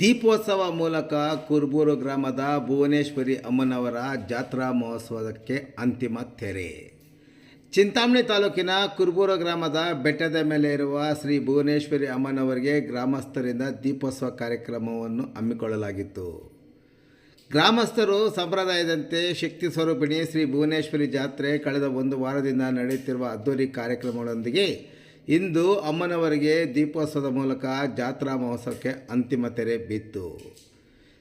ದೀಪೋತ್ಸವ ಮೂಲಕ ಕುರ್ಬೂರು ಗ್ರಾಮದ ಭುವನೇಶ್ವರಿ ಅಮ್ಮನವರ ಜಾತ್ರಾ ಮಹೋತ್ಸವಕ್ಕೆ ಅಂತಿಮ ತೆರೆ. ಚಿಂತಾಮಣಿ ತಾಲೂಕಿನ ಕುರ್ಬೂರು ಗ್ರಾಮದ ಬೆಟ್ಟದ ಮೇಲೆ ಇರುವ ಶ್ರೀ ಭುವನೇಶ್ವರಿ ಅಮ್ಮನವರಿಗೆ ಗ್ರಾಮಸ್ಥರಿಂದ ದೀಪೋತ್ಸವ ಕಾರ್ಯಕ್ರಮವನ್ನು ಹಮ್ಮಿಕೊಳ್ಳಲಾಗಿತ್ತು. ಗ್ರಾಮಸ್ಥರು ಸಂಪ್ರದಾಯದಂತೆ ಶಕ್ತಿ ಸ್ವರೂಪಿಣಿ ಶ್ರೀ ಭುವನೇಶ್ವರಿ ಜಾತ್ರೆ ಕಳೆದ ಒಂದು ವಾರದಿಂದ ನಡೆಯುತ್ತಿರುವ ಅದ್ದೂರಿ ಕಾರ್ಯಕ್ರಮಗಳೊಂದಿಗೆ ಇಂದು ಅಮ್ಮನವರಿಗೆ ದೀಪೋತ್ಸವದ ಮೂಲಕ ಜಾತ್ರಾ ಮಹೋತ್ಸವಕ್ಕೆ ಅಂತಿಮ ತೆರೆ ಬಿತ್ತು.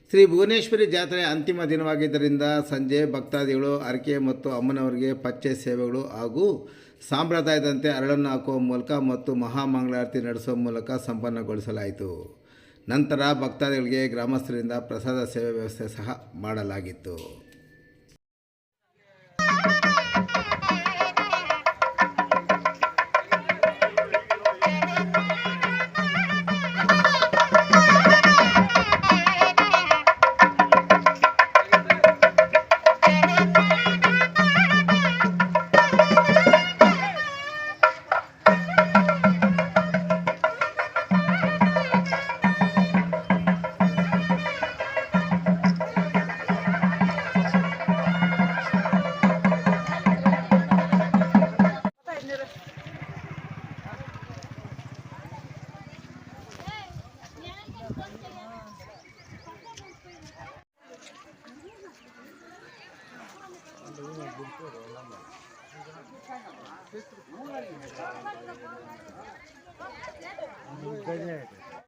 ಶ್ರೀ ಭುವನೇಶ್ವರಿ ಜಾತ್ರೆ ಅಂತಿಮ ದಿನವಾಗಿದ್ದರಿಂದ ಸಂಜೆ ಭಕ್ತಾದಿಗಳು ಹರಕೆ ಮತ್ತು ಅಮ್ಮನವರಿಗೆ ಪಚ್ಚೆ ಸೇವೆಗಳು ಹಾಗೂ ಸಾಂಪ್ರದಾಯದಂತೆ ಅರಳನ್ನು ಹಾಕುವ ಮೂಲಕ ಮತ್ತು ಮಹಾಮಂಗಳಾರತಿ ನಡೆಸುವ ಮೂಲಕ ಸಂಪನ್ನಗೊಳಿಸಲಾಯಿತು. ನಂತರ ಭಕ್ತಾದಿಗಳಿಗೆ ಗ್ರಾಮಸ್ಥರಿಂದ ಪ್ರಸಾದ ಸೇವೆ ವ್ಯವಸ್ಥೆ ಸಹ ಮಾಡಲಾಗಿತ್ತು. గుర్తు